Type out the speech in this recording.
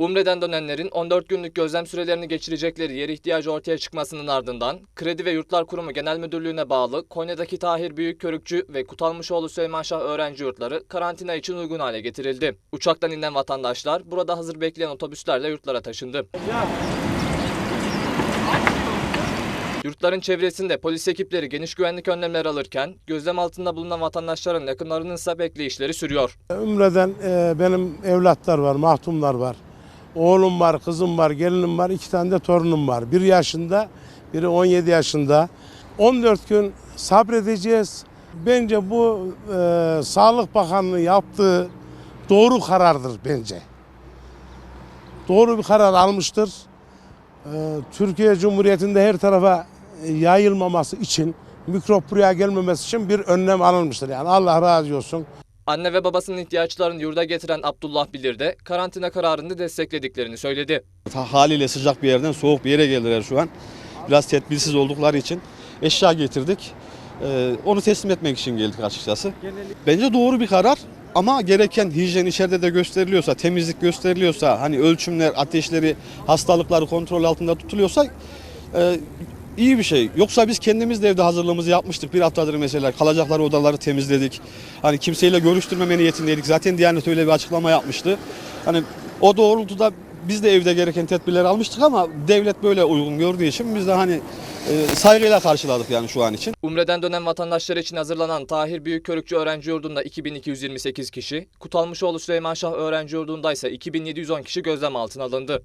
Umre'den dönenlerin 14 günlük gözlem sürelerini geçirecekleri yer ihtiyacı ortaya çıkmasının ardından Kredi ve Yurtlar Kurumu Genel Müdürlüğü'ne bağlı Konya'daki Tahir Büyükkörükçü ve Kutalmışoğlu Süleymanşah öğrenci yurtları karantina için uygun hale getirildi. Uçaktan inen vatandaşlar burada hazır bekleyen otobüslerle yurtlara taşındı. Yurtların çevresinde polis ekipleri geniş güvenlik önlemleri alırken gözlem altında bulunan vatandaşların yakınlarının ise bekleyişleri sürüyor. Ümreden e, benim evlatlar var, mahtumlar var. Oğlum var, kızım var, gelinim var, iki tane de torunum var. Bir yaşında, biri 17 yaşında. 14 gün sabredeceğiz. Bence bu e, Sağlık Bakanlığı yaptığı doğru karardır bence. Doğru bir karar almıştır. E, Türkiye Cumhuriyeti'nde her tarafa yayılmaması için, mikrop buraya gelmemesi için bir önlem alınmıştır. Yani Allah razı olsun. Anne ve babasının ihtiyaçlarını yurda getiren Abdullah Bilir de karantina kararını desteklediklerini söyledi. Haliyle sıcak bir yerden soğuk bir yere geldiler şu an. Biraz tedbirsiz oldukları için eşya getirdik. Ee, onu teslim etmek için geldik açıkçası. Bence doğru bir karar ama gereken hijyen içeride de gösteriliyorsa, temizlik gösteriliyorsa, hani ölçümler, ateşleri, hastalıkları kontrol altında tutuluyorsa e, iyi bir şey. Yoksa biz kendimiz de evde hazırlığımızı yapmıştık. Bir haftadır mesela kalacakları odaları temizledik. Hani kimseyle görüştürmeme niyetindeydik. Zaten Diyanet öyle bir açıklama yapmıştı. Hani o doğrultuda biz de evde gereken tedbirleri almıştık ama devlet böyle uygun gördüğü için biz de hani e, saygıyla karşıladık yani şu an için. Umre'den dönen vatandaşlar için hazırlanan Tahir Büyükkörükçü Öğrenci Yurdu'nda 2228 kişi, Kutalmışoğlu Süleyman Şah Öğrenci Yurdu'nda ise 2710 kişi gözlem altına alındı.